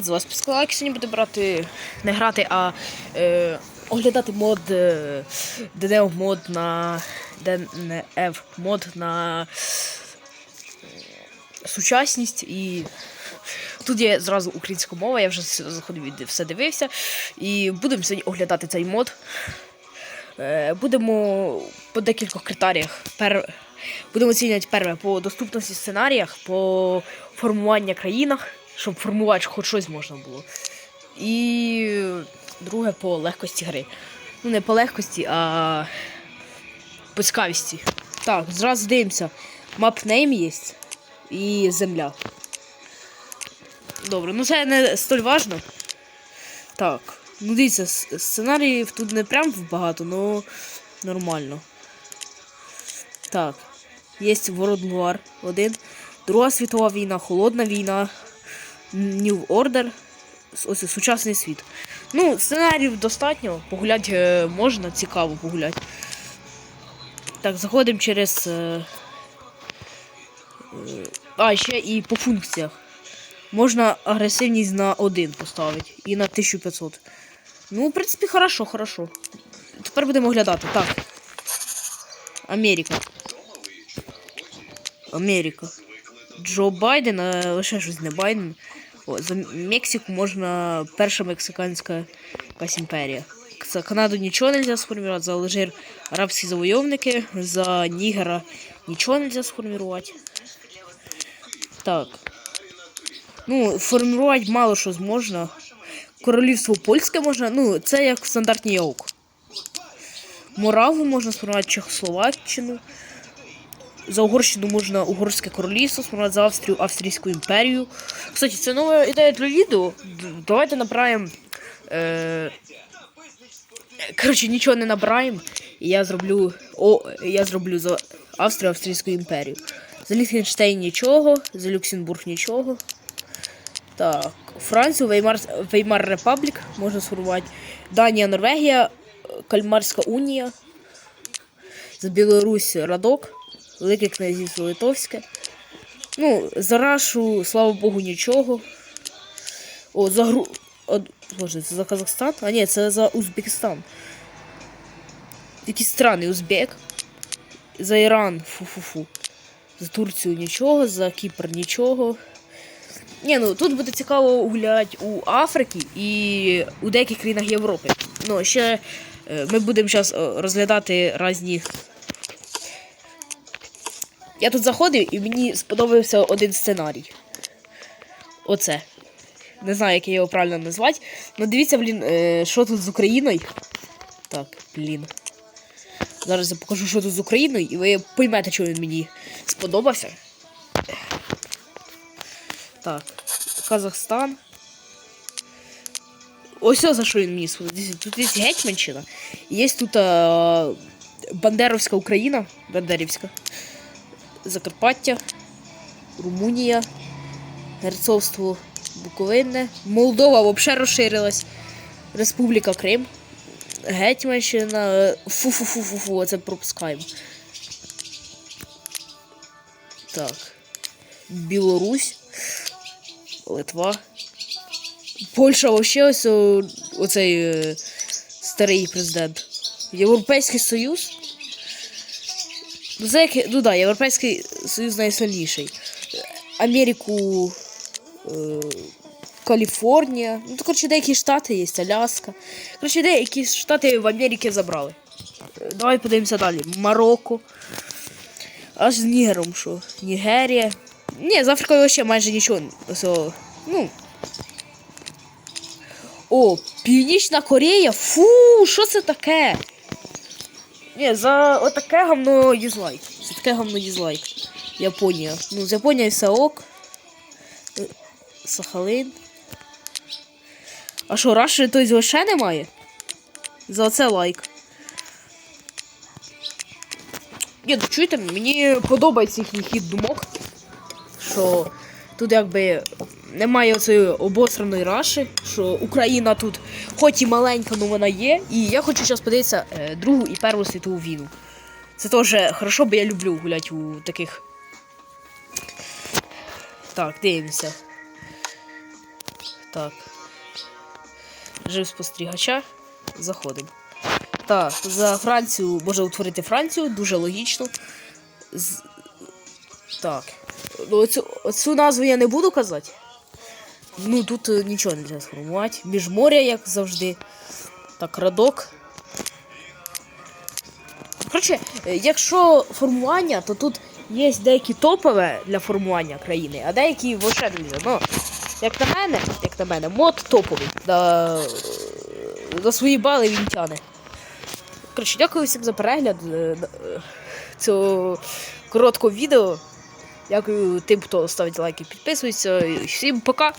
З вас Піскалак сьогодні буде брати, не грати, а е, оглядати мод е, мод на DNF мод на е, сучасність і тут є зразу українська мова, я вже заходив і все дивився. І будемо сьогодні оглядати цей мод. Е, будемо по декількох критеріях. Пер... Будемо оцінювати перше по доступності сценаріях, по формуванню країнах, щоб формувати хоч щось можна було. І друге по легкості гри. Ну, не по легкості, а по цікавісті. Так, зразу дивимося. Мапнейм є і земля. Добре, ну це не столь важно. Так, ну дивіться, сценаріїв тут не прям багато, але нормально. Так, є World War 1, Друга світова війна, Холодна війна, New Order, ось сучасний світ. Ну, сценаріїв достатньо, погуляти е, можна, цікаво погуляти. Так, заходимо через. е, е, А, ще і по функціях. Можна агресивність на 1 поставити і на 1500. Ну, в принципі, хорошо, хорошо. Тепер будемо оглядати. Так. Америка. Америка. Джо Байден, а лише щось не Байден. О, за Мексику можна перша мексиканська якась імперія. За Канаду нічого не можна за Алжир арабські завойовники, за Нігера нічого не можна сформувати. Так. Ну, формувати мало що зможна. Королівство польське можна, ну, це як стандартний яук. Мораву можна сформувати Чехословаччину. За Угорщину можна Угорське королівство сформувати, за Австрію Австрійську імперію. Кстати, це нова ідея для відео. Давайте набираємо. Е... Коротше, нічого не набираємо. І я зроблю. О, я зроблю за Австрію Австрійську імперію. За Ліхтенштейн нічого, за Люксембург нічого. Так, Францію, Веймар, Веймар Репаблік можна сформувати. Данія, Норвегія, Кальмарська унія. За Білорусь Радок, Велике Князівство Литовське. Ну, за Рашу, слава Богу, нічого. О, за Гру. О, боже, це за Казахстан? А ні, це за Узбекистан. Якийсь странний Узбек. За Іран, фу-фу-фу. За Турцію нічого, за Кіпр нічого. Ні, ну тут буде цікаво гуляти у Африці і у деяких країнах Європи. Ну, ще е, ми будемо зараз розглядати різні. Я тут заходив і мені сподобався один сценарій. Оце. Не знаю, як я його правильно назвати. Ну дивіться, блін, е, що тут з Україною. Так, блін. Зараз я покажу, що тут з Україною, і ви поймете, чому він мені сподобався. Так, Казахстан. Ось за що він мені сподобався. Тут є Гетьманщина. Є тут а, Бандеровська Україна. Бандерівська. Закарпаття. Румунія. Герцовство Буковинне. Молдова взагалі розширилась. Республіка Крим. Гетьманщина. Фу-фу-фу-фу-фу, це пропускаємо. Так. Білорусь. Литва. Польща вообще ось оцей е, старий президент. Європейський Союз. За ну да, Європейський Союз найсильніший. Америку. Е, Каліфорнія. Ну, то, коротше, деякі штати є, Аляска. Коротше, деякі штати в Америці забрали. Давай подивимося далі. Марокко. Аж з Нігером що? Нігерія. Ні, з Африкою ще майже нічого. Ось, ну. О, Північна Корея. Фу, що це таке? Ні, за отаке гамно дізлайк. За таке гамно дізлайк. Японія. Ну, з Японії все ок. Сахалин. А що, Раші той ще немає? За це лайк. Ні, ну чуєте, мені подобається їхній хід думок, що тут якби немає цієї обосраної раші, що Україна тут хоч і маленька, але вона є. І я хочу зараз подивитися е, Другу і Першу світову війну. Це теж хорошо, бо я люблю гуляти у таких. Так, дивимося. Так. Жив спостерігача. Заходимо. Так, за Францію може утворити Францію, дуже логічно. З... Так. Ну, оцю, оцю назву я не буду казати. Ну, тут е, нічого не можна сформувати. Міжморя, як завжди. Так, радок. Коротше, е, якщо формування, то тут є деякі топове для формування країни, а деякі вообще не. Ну, як на мене, як на мене, мод топовий. Да, за свої бали він тяне. Коротше, дякую всім за перегляд е, е, цього короткого відео. Дякую тим, хто ставить лайки, підписується. Всім пока!